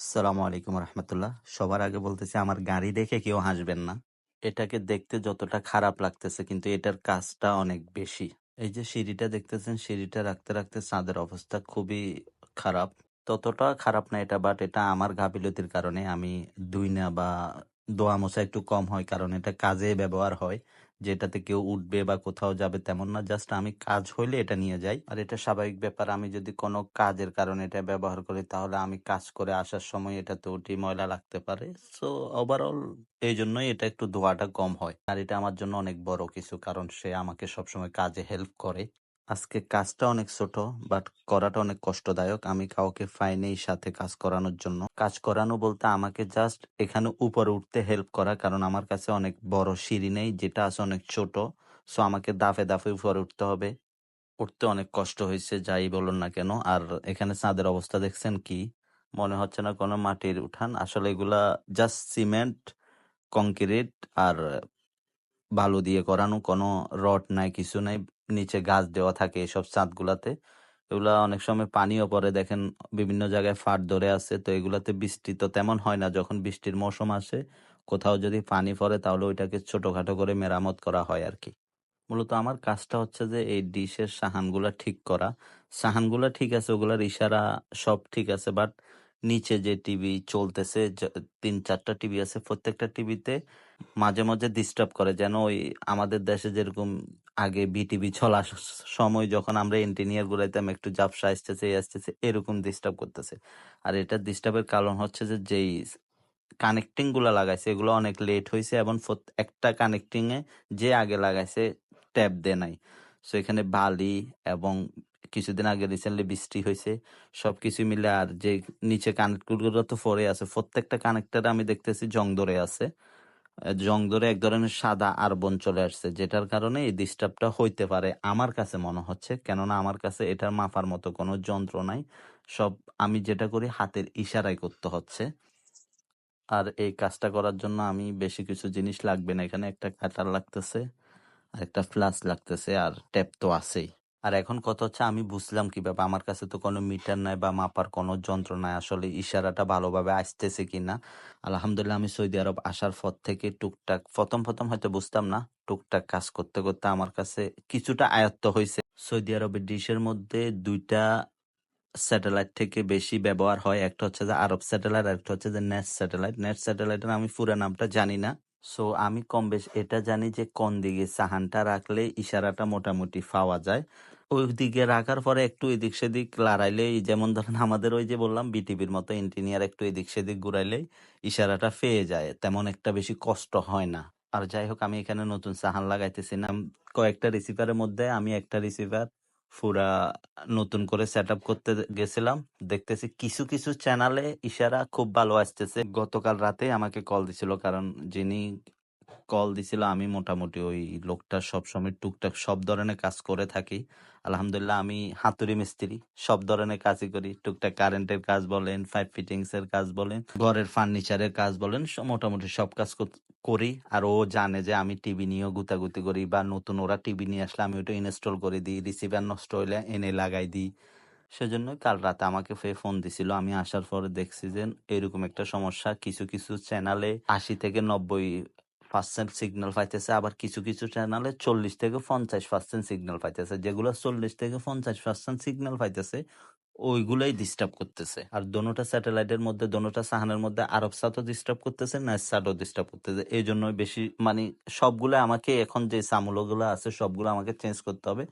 আসসালামু আলাইকুম রহমতুল্লাহ। সবার আগে বলতেছি, আমার গাড়ি দেখে কেউ হাসবেন না। এটাকে দেখতে যতটা খারাপ লাগতেছে, কিন্তু এটার কাজটা অনেক বেশি। এই যে সিঁড়িটা দেখতেছেন, সিঁড়িটা রাখতে রাখতে চাঁদের অবস্থা খুবই খারাপ। ততটা খারাপ না এটা বাট এটা আমার গাফিলতির কারণে আমি দুই না বা দোয়া মোছা একটু কম হয়, কারণ এটা কাজে ব্যবহার হয়। যেটাতে কেউ উঠবে বা কোথাও যাবে তেমন না, জাস্ট আমি কাজ হইলে এটা নিয়ে যাই। আর এটা স্বাভাবিক ব্যাপার, আমি যদি কোনো কাজের কারণে এটা ব্যবহার করি, তাহলে আমি কাজ করে আসার সময় এটাতে উঠি, ময়লা লাগতে পারে। সো ওভারঅল এই জন্যই এটা একটু ধোয়াটা কম হয়। আর এটা আমার জন্য অনেক বড় কিছু, কারণ সে আমাকে সবসময় কাজে হেল্প করে। আজকে কাজটা অনেক ছোট বাট করাটা অনেক কষ্টদায়ক। আমি কাউকে পাইনি এই সাথে কাজ করানোর জন্য। কাজ করানো বলতে আমাকে জাস্ট এখানে উপরে উঠতে হেল্প করা, কারণ আমার কাছে অনেক বড় সিঁড়ি নেই, যেটা আছে অনেক ছোট। সো আমাকে দাফে দাফে উপরে উঠতে হবে। উঠতে অনেক কষ্ট হয়েছে, যাই বলুন না কেন। আর এখানে চাঁদের অবস্থা দেখছেন কি? মনে হচ্ছে না কোনো মাটির উঠান। আসলে এগুলা জাস্ট সিমেন্ট কংক্রিট আর বালু দিয়ে করানো, কোনো রড নাই, কিছু নাই। নিচে গাছ দেওয়া থাকে এসব ছাদগুলাতে। এগুলা অনেক সময় পানিও পরে দেখেন, বিভিন্ন জায়গায় ফাট ধরে আছে, তো এগুলাতে বৃষ্টি তো তেমন হয় না। যখন বৃষ্টির মৌসুম আসে, কোথাও যদি পানি পড়ে, তাহলে ওইটাকে ছোটখাটো করে মেরামত করা হয় আর কি। মূলত আমার কাজটা হচ্ছে যে, এই ডিশের সাহানগুলা ঠিক করা। সাহানগুলা ঠিক আছে, ওগুলার ইশারা সব ঠিক আছে, বাট নিচে যে টিভি চলতেছে তিন চারটা টিভি আছে, প্রত্যেকটা টিভিতে মাঝে মাঝে ডিস্টার্ব করে। যেন ওই আমাদের দেশে যেরকম আগে বিটিভি চলার সময় যখন আমরা ইঞ্জিনিয়ার গুলাইতাম, একটু জাপসা আসতেছে আসতেছে, এরকম ডিস্টার্ব করতেছে। আর এটা ডিস্টার্বের কারণ হচ্ছে যে, যেই কানেক্টিংগুলা লাগাইছে, এগুলো অনেক লেট হয়েছে এবং একটা কানেক্টিং এ যে আগে লাগাইছে ট্যাপ দে নাই। সো এখানে বালি এবং কিছুদিন আগে রিসেন্টলি বৃষ্টি হয়েছে সব কিছু মিলে আর যে নিচে কানেক্টগুলো তো পরে আছে, প্রত্যেকটা কানেক্টর আমি দেখতেছি জং ধরে আছে। জং ধরে এক ধরনের সাদা আর্বন চলে আসছে, যেটার কারণে এই ডিস্টার্বটা হইতে পারে আমার কাছে মনে হচ্ছে। কেননা আমার কাছে এটার মাপার মতো কোনো যন্ত্র নাই। সব আমি যেটা করি হাতের ইশারায় করতে হচ্ছে। আর এই কাজটা করার জন্য আমি বেশি কিছু জিনিস লাগবে না। এখানে একটা কাটার লাগতেছে, আর একটা ফ্লাস লাগতেছে, আর ট্যাপ তো আছেই। আর এখন কথা হচ্ছে আমি বুঝলাম কীভাবে আমার কাছে তো কোনো মিটার নাই বা মাপার কোনো যন্ত্র নাই, আসলে ইশারাটা ভালোভাবে আসতেছে কি না আলহামদুলিল্লাহ আমি সৌদি আরব আসার পর থেকে টুকটাক, প্রথম প্রথম হয়তো বুঝতাম না, টুকটাক কাজ করতে করতে আমার কাছে কিছুটা আয়ত্ত হয়েছে। সৌদি আরবের ডিশের মধ্যে দুইটা স্যাটেলাইট থেকে বেশি ব্যবহার হয়, একটা হচ্ছে যে আরব স্যাটেলাইট আর একটা হচ্ছে যে নেট স্যাটেলাইট। নেট স্যাটেলাইটের আমি পুরো নামটা জানি না সো আমি কম বেশ, এটা জানি যে কোন দিকে সাহানটা রাখলে ইশারাটা মোটামুটি পাওয়া যায়। ওই দিকে রাখার পরে একটু এদিক সেদিক লড়াইলেই, যেমন ধরেন আমাদের ওই যে বললাম, বিটিভির মতো ইঞ্জিনিয়ার একটু এদিক সেদিক ঘুরাইলেই ইশারাটা পেয়ে যায়, তেমন একটা বেশি কষ্ট হয় না। আর যাই হোক, আমি এখানে নতুন সাহান লাগাইতেছি না। কয়েকটা রিসিভারের মধ্যে আমি একটা রিসিভার পুরা নতুন করে সেট করতে গেছিলাম। দেখতেছি কিছু কিছু চ্যানেলে ইশারা খুব ভালো আসতেছে। গতকাল রাতে আমাকে কল দিছিল, কারণ যিনি কল দিছিল, আমি মোটামুটি ওই লোকটা সবসময় টুকটাক সব ধরনের কাজ করে থাকি। আলহামদুলিল্লাহ আমি হাতুড়ি মিস্ত্রি, সব ধরনের কাজই করি। টুকটাক কারেন্টের কাজ বলেন পাইপ ফিটিংস এর কাজ বলেন, ঘরের ফার্নিচারের কাজ বলেন মোটামুটি সব কাজ কর- আর ও জানে যে আমি টিভি নিয়েও গুতাগুতি করি বা নতুন ওরা টিভি নিয়ে আসলে আমি ওটা ইনস্টল করে দিই রিসিভার নষ্ট হইলে এনে লাগাই দিই। সেজন্য কাল রাতে আমাকে ফে ফোন দিছিল। আমি আসার পরে দেখছি যে এরকম একটা সমস্যা। কিছু কিছু চ্যানেলে আশি থেকে নব্বই পার্সেন্ট সিগন্যাল পাইতেছে, আবার কিছু কিছু চ্যানেলে চল্লিশ থেকে পঞ্চাশ পার্সেন্ট সিগন্যাল পাইতেছে। যেগুলো চল্লিশ থেকে পঞ্চাশ পার্সেন্ট সিগন্যাল পাইতেছে, ওইগুলাই ডিস্টার্ব করতেছে। আর দোনোটা স্যাটেলাইটের মধ্যে, দোনোটা সাহানের মধ্যে আরব সাতও ডিস্টার্ব করতেছে নাইসাটও ডিস্টার্ব করতেছে। এই জন্য বেশি মানে সবগুলো আমাকে, এখন যে সামুলোগুলো আছে, সবগুলো আমাকে চেঞ্জ করতে হবে।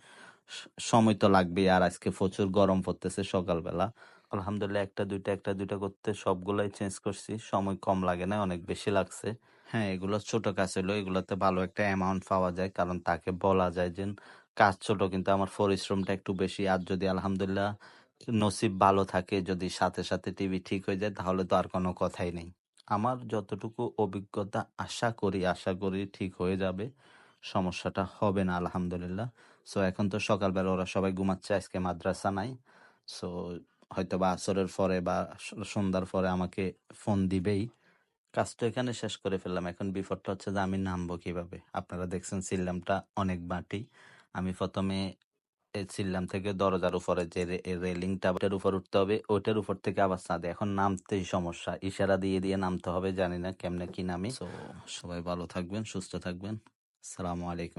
সময় তো লাগবে আর আজকে প্রচুর গরম পড়তেছে সকালবেলা। আলহামদুলিল্লাহ একটা, দুইটা একটা, দুইটা করতে সবগুলাই চেঞ্জ করছি। সময় কম লাগে না, অনেক বেশি লাগছে। হ্যাঁ এগুলো ছোট কাজ হলো এগুলোতে ভালো একটা অ্যামাউন্ট পাওয়া যায়, কারণ তাকে বলা যায় যে, কাজ ছোট, কিন্তু আমার পরিশ্রমটা একটু বেশি। আর যদি আলহামদুলিল্লাহ নসিব ভালো থাকে, যদি সাথে সাথে টিভি ঠিক হয়ে যায়, তাহলে তো আর কোনো কথাই নেই। আমার যতটুকু অভিজ্ঞতা আশা করি আশা করি ঠিক হয়ে যাবে, সমস্যাটা হবে না, আলহামদুলিল্লাহ। সো এখন তো সকালবেলা ওরা সবাই ঘুমাচ্ছে, আজকে মাদ্রাসা নাই। সো হয়তো বা আসরের পরে বা সন্ধ্যার পরে আমাকে ফোন দিবেই। কাজটা এখানে শেষ করে ফেললাম। এখন বিপদটা হচ্ছে যে আমি নামবো কীভাবে? আপনারা দেখছেন সিল্লামটা অনেক বাটি আমি প্রথমে ছিলাম থেকে দরজার উপরে যে রেলিংটা, ওটার উপর উঠতে হবে। ওইটার উপর থেকে আবার ছাদে। এখন নামতেই সমস্যা। ইশারা দিয়ে দিয়ে নামতে হবে, জানি না কেমনে কি নামি। সবাই ভালো থাকবেন, সুস্থ থাকবেন। সালামু আলাইকুম।